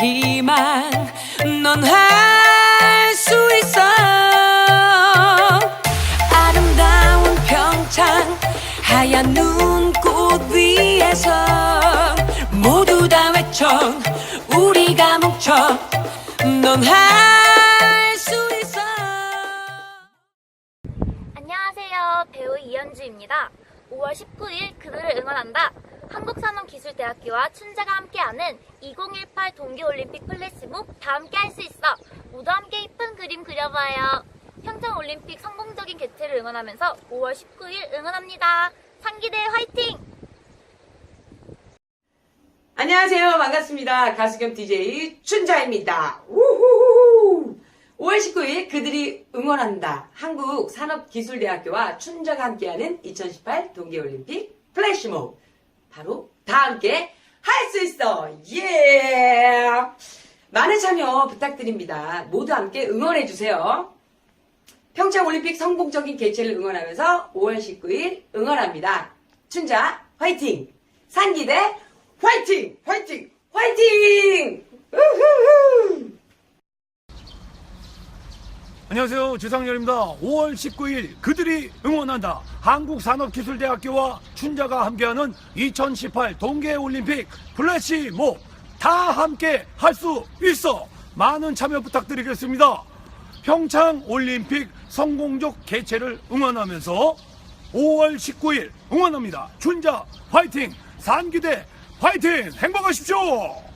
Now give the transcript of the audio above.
희망 넌 할 수 있어 아름다운 평창 하얀 눈꽃 위에서 모두 다 외쳐 우리가 뭉쳐 넌할 수 있어 안녕하세요. 배우 이현주입니다. 5월 19일 그들을 응원한다. 한국산업기술대학교와 춘자가 함께하는 2018 동계올림픽 플래시몹 다 함께 할 수 있어. 모두 함께 이쁜 그림 그려봐요. 평창올림픽 성공적인 개최를 응원하면서 5월 19일 응원합니다. 상기대 화이팅! 안녕하세요. 반갑습니다. 가수 겸 DJ 춘자입니다. 우후후후. 5월 19일 그들이 응원한다. 한국산업기술대학교와 춘자가 함께하는 2018 동계올림픽 플래시몹. 함께 할 수 있어. 예! 많은 참여 부탁드립니다. 모두 함께 응원해주세요. 평창올림픽 성공적인 개최를 응원하면서 5월 19일 응원합니다. 춘자 화이팅! 산기대! 화이팅! 화이팅! 우후후! 안녕하세요. 주상렬입니다. 5월 19일 그들이 응원한다. 한국산업기술대학교와 춘자가 함께하는 2018 동계올림픽 플래시몹 다 함께 할 수 있어. 많은 참여 부탁드리겠습니다. 평창올림픽 성공적 개최를 응원하면서 5월 19일 응원합니다. 춘자 화이팅! 산기대 화이팅! 행복하십시오!